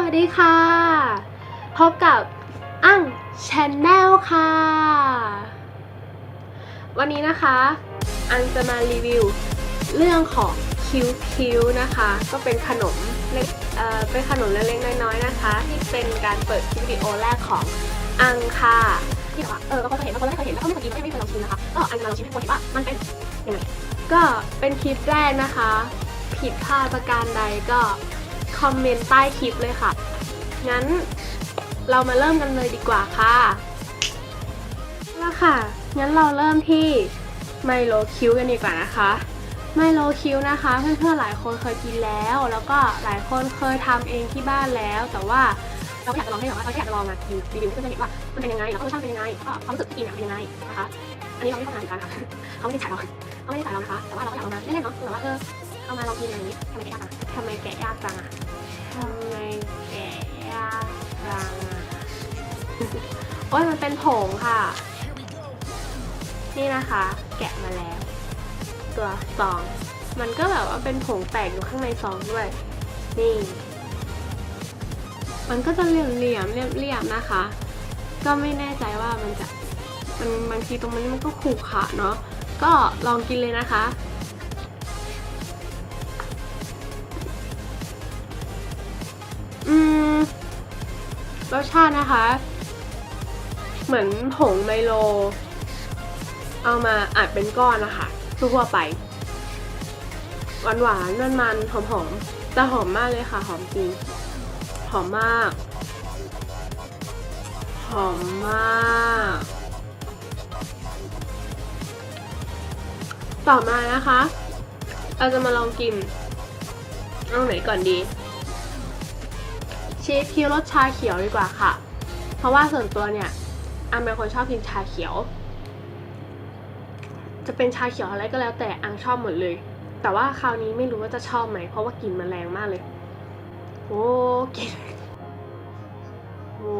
วัสดีค่ะ พบกับอั้งชแนลค่ะ วันนี้นะคะอังจะมารีวิวเรื่องของคิวคิวนะคะ ก็เป็นขนมเล็กเอ่อเป็นขนมเล็กๆน้อยๆนะคะ ที่เป็นการเปิดคลิปวิดีโอแรกของอังค่ะที่ว่าเออบางคนเคยเห็นบางคนไม่เคยเห็นแล้วก็ไม่เคยกินไม่เคยลองชิมนะคะก็อันมาลองชิมให้คนเห็นว่ามันเป็นยังไงก็เป็นคลิปแรกนะคะ ผิดพลาดประการใดก็ คอมเมนต์ใต้คลิปเลยค่ะ งั้นเรามาเริ่มกันเลยดีกว่าค่ะแล้วค่ะ งั้นเราเริ่มที่ไมโลคิวกันดีกว่านะคะไมโลคิวนะคะ เพื่อนๆหลายคนเคยกินแล้ว แล้วก็หลายคนเคยทำเองที่บ้านแล้ว แต่ว่าเราอยากจะลองให้แบบว่าเราอยากจะลองมากินรีวิวเพื่อนๆเห็นว่ามันเป็นยังไงแล้วก็รสชาติเป็นยังไงก็ความรู้สึกที่กินอะเป็นยังไงนะคะ อันนี้เราไม่ได้ทำงานเหมือนกันค่ะเขาไม่ได้ถ่ายเราเขาไม่ได้ถ่ายเรานะคะ แต่ว่าเราก็อยากเอามาเล่นๆเนาะคือแบบว่าเออ เอามาลองกินอย่างนี้ทำไมแกะยากจังอะทำไมแกะยากจังอะทำไมแกะยากจังอะโอ้ยมันเป็นผงค่ะ นี่นะคะ แกะมาแล้ว ตัวซอง มันก็แบบว่าเป็นผงแตกอยู่ข้างในซองด้วย นี่ มันก็จะเหลี่ยมเหลี่ยมเรียบเรียบๆนะคะ ก็ไม่แน่ใจว่ามันจะมันบางทีตรงนี้มันก็ขูขระเนาะ ก็ลองกินเลยนะคะ อืมรสชาตินะคะ เหมือนผงไมโล เอามาอัดเป็นก้อนนะคะทั่วไป หวานหวานมันมันหอมหอมๆแต่หอมมากเลยค่ะ หอมจริง หอมมาก หอมมาก ต่อมานะคะ เราจะมาลองกินเอาไหนก่อนดี ชีสคิวรสชาเขียวดีกว่าค่ะ เพราะว่าส่วนตัวเนี่ยอังเป็นคนชอบกินชาเขียว จะเป็นชาเขียวอะไรก็แล้วแต่อังชอบหมดเลย แต่ว่าคราวนี้ไม่รู้ว่าจะชอบไหม เพราะว่ากลิ่นมันแรงมากเลย โอ้กลิ่นโอ้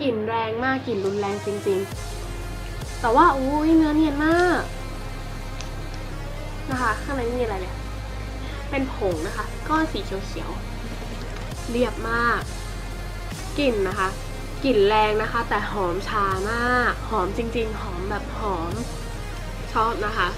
กลิ่นแรงมากกลิ่นรุนแรงจริง ๆ แต่ว่าอุ้ยเนื้อเนียนมากนะคะ ข้างในมีอะไรเนี่ย เป็นผงนะคะ ก้อนสีเขียวๆเรียบมากกลิ่นนะคะกลิ่นแรงนะคะ แต่หอมชามาก หอมจริง ๆ หอมแบบหอมชอบนะคะ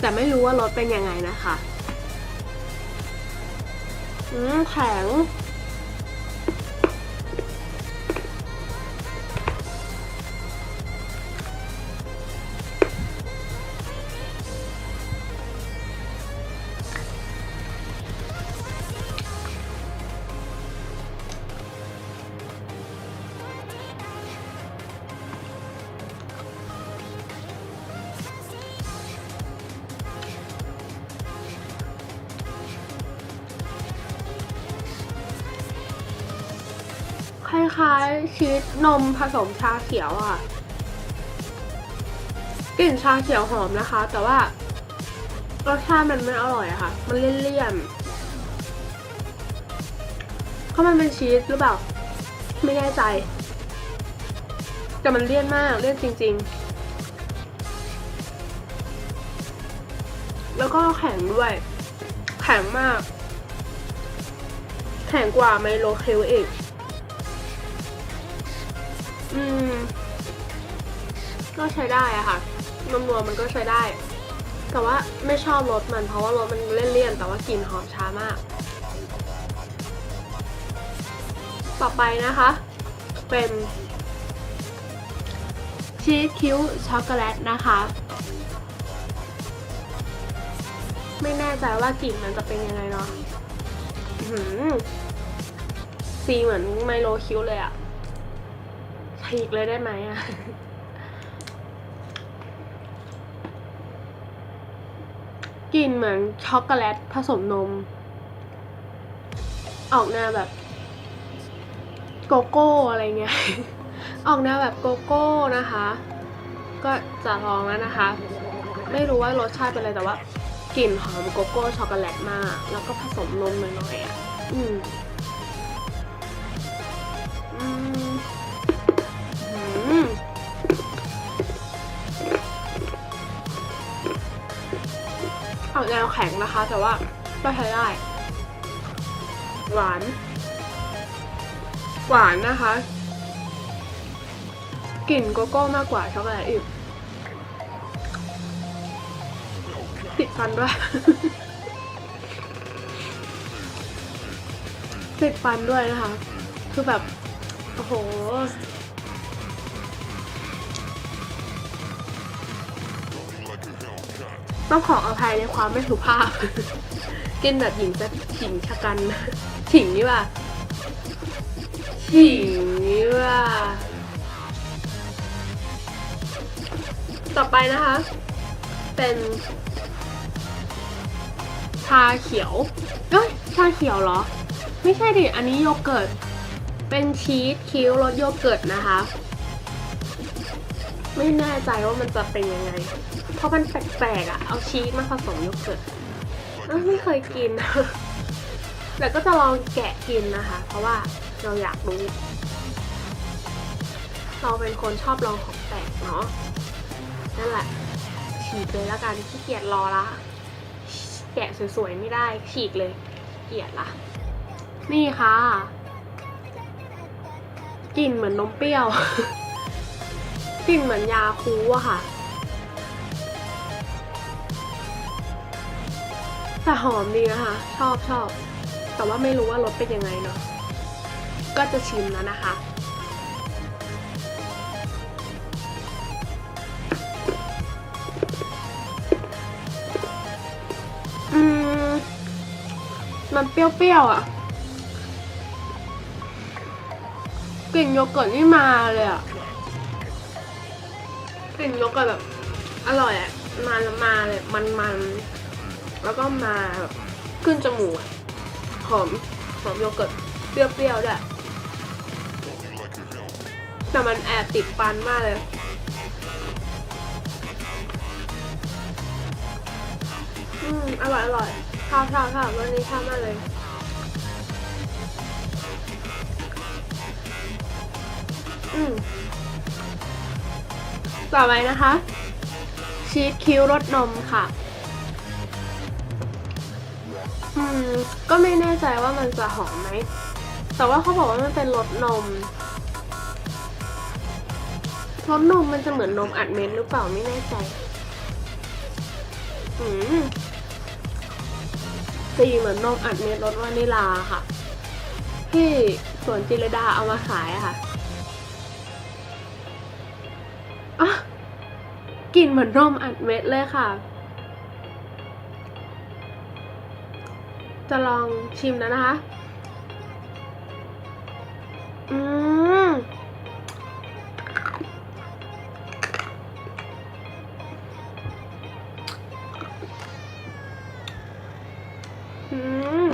แต่ไม่รู้ว่ารสเป็นยังไงนะคะ อืมแข็ง คล้ายๆชีสนมผสมชาเขียวอะ่ะกลิ่นชาเขียวหอมนะคะ แต่ว่ารสชาติมันไม่อร่อยอะค่ะ มันเลี่ยนๆเพราะมันเป็นชีสหรือเปล่า ไม่แน่ใจ แต่มันเลี่ยนมากเลี่ยนจริง ๆ แล้วก็แข็งด้วย แข็งมาก แข็งกว่าไมโลเคลอีก อืม ก็ใช้ได้อะค่ะนมนัวมันก็ใช้ได้ แต่ว่าไม่ชอบรสมันเพราะว่ารสมันเลี่ยนๆแต่ว่ากลิ่นหอมช้ามาก ต่อไปนะคะ เป็นชีสคิ้วช็อกโกแลตนะคะ ไม่แน่ใจว่ากลิ่นมันจะเป็นยังไงเนาะสีเหมือนไมโลคิ้วเลยอะ ฉีกเลยได้ไหมอะกลิ่นเหมือนช็อกโกแลตผสมนม ออกแนวแบบโกโก้อะไรเงี้ย ออกแนวแบบโกโก้นะคะ ก็จะลองแล้วนะคะ ไม่รู้ว่ารสชาติเป็นอะไรแต่ว่ากลิ่นหอมโกโก้ช็อกโกแลตมาก แล้วก็ผสมนมหน่อยๆอะ อืม อกแนวแข็งนะคะ แต่ว่าก็ใช้ได้ หวาน หวานนะคะ กลิ่นโกโก้มากกว่าช็อกโกแลตอีกติดฟันด้วยติดฟันด้วยนะคะ คือแบบ โอ้โห ต้องขออภัยในความไม่สุภาพ กินแบบหญิงจะหญิงชะกันฉิงนี่ว่าฉิงนี่ว่าต่อไปนะคะ เป็นชาเขียวเอ้ยชาเขียวเหรอ ไม่ใช่ดิ อันนี้โยเกิร์ต เป็นชีสคิ้วรสโยเกิร์ตนะคะ ไม่แน่ใจว่ามันจะเป็นยังไง ราะมันแปลกๆอะ่ะเอาชีสมาผสมโยเกิร์ตเอ้ยไม่เคยกิน แต่ก็จะลองแกะกินนะคะ เพราะว่าเราอยากรู้ เราเป็นคนชอบลองของแปลกเนาะ นั่นแหละ ฉีกเลยแล้วกันขี้เกียจรอละ แกะสวยๆไม่ได้ฉีกเลยเกียดละ นี่ค่ะกลิ่นเหมือนนมเปรี้ยวกลิ่นเหมือนยาคูอะค่ะ แต่หอมดีนะคะ ชอบชอบ แต่ว่าไม่รู้ว่ารสเป็นยังไงเนาะ ก็จะชิมแล้วนะคะ อืม มันเปรี้ยวๆอะกลิ่นโยเกิร์ตนี่มาเลยอะกลิ่นโยเกิร์ตแบบอร่อยอะมาแล้วมาเลยมันๆ แล้วก็มาแบบขึ้นจมูกหอมหอมโยเกิร์ตเปรี้ยวๆด้วยแต่มันแอบติดฟันมากเลย อืม อร่อยอร่อยชอบชอบชอบรสนี้ชอบมากเลย อืม ต่อไปนะคะ ชีสคิ้วรสนมค่ะ อืม ก็ไม่แน่ใจว่ามันจะหอมไหม แต่ว่าเขาบอกว่ามันเป็นรสนมรสนมมันจะเหมือนนมอัดเม็ดหรือเปล่าไม่แน่ใจ อืมสีเหมือนนมอัดเม็ดรสวานิลาค่ะ ที่สวนจิรดาเอามาขายอะค่ะอะกลิ่นเหมือนนมอัดเม็ดเลยค่ะ จะลองชิมแล้วนะคะ อืมอืม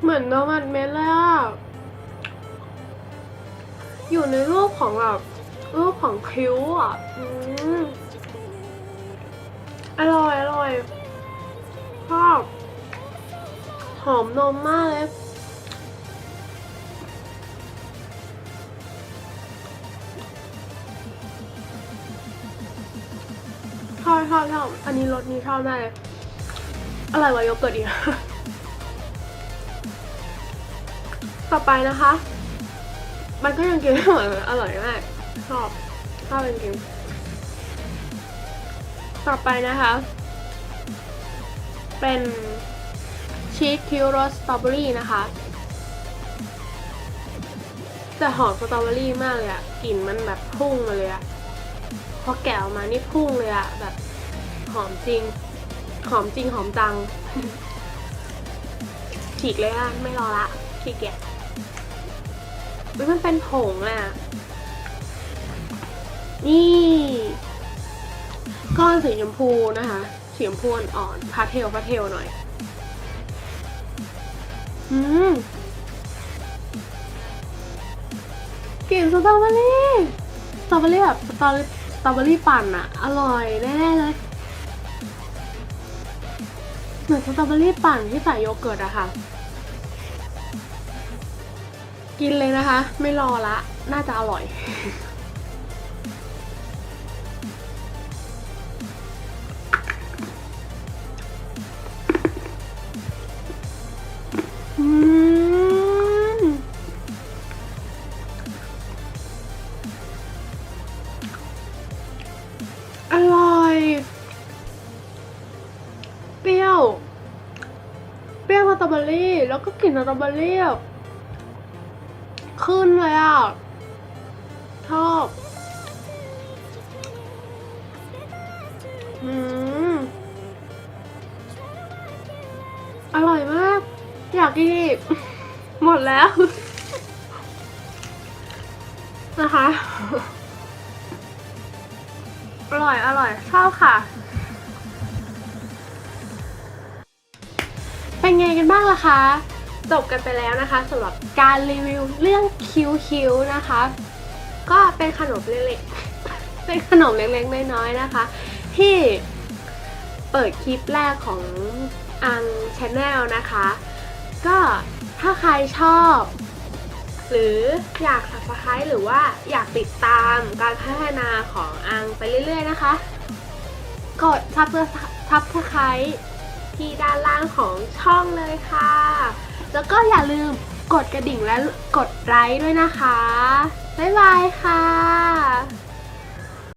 เหมือนโดมัดเม็ดเลยอะอยู่ในรูปของแบบ รูปของคิ้วอะอืมอร่อยอร่อยชอบหอมนมมากเลยชอบชอบชอบอันนี้รสนี้ชอบมากเลยอร่อยว่าโยเกิร์ตอีกต่อไปนะคะ มันก็ยังกินไม่หมดเลยอร่อยมาก ชอบชอบจริงๆต่อไปนะคะ เป็นชีสคิวรสสตรอเบอรี่นะคะแต่หอมสตรอเบอรี่มากเลยอะกลิ่นมันแบบพุ่งมาเลยอะพอแกะออกมานี่พุ่งเลยอะแบบหอมจริง หอมจริงหอมจังฉีกเลยอะไม่รอละขี้เกียจมันเป็นผงอะ นี่ ก้อนสีชมพูนะคะสีชมพูอ่อนพาเทลพาเทลหน่อย อืมกลิ่นสตรอเบอรี่สตรอเบอรี่แบบสตรอสตรอเบอรี่ปั่นอะอร่อยแน่เลยเหมือนสตรอเบอรี่ปั่นที่ใส่โยเกิร์ตอะค่ะ กินเลยนะคะ ไม่รอละ น่าจะอร่อย แล้วก็กลิ่นสตรอเบอรี่แบขึ้นเลยอะ ชอบอืมอร่อยมาก อยากกินอีก หมดแล้ว นะคะ อร่อย อร่อย ชอบค่ะ เป็นไงกันบ้างล่ะคะ จบกันไปแล้วนะคะสำหรับการรีวิวเรื่องคิวคิวนะคะ ก็เป็นขนมเล็กๆ เป็นขนมเล็กๆน้อยๆนะคะ ที่เปิดคลิปแรกของอังชาแนลนะคะ ก็ถ้าใครชอบ หรืออยาก subscribe หรือว่าอยากติดตามการพัฒนาของอังไปเรื่อยๆนะคะ กด subscribe ที่ด้านล่างของช่องเลยค่ะ แล้วก็อย่าลืมกดกระดิ่งและกดไลค์ด้วยนะคะ บ๊ายบายค่ะ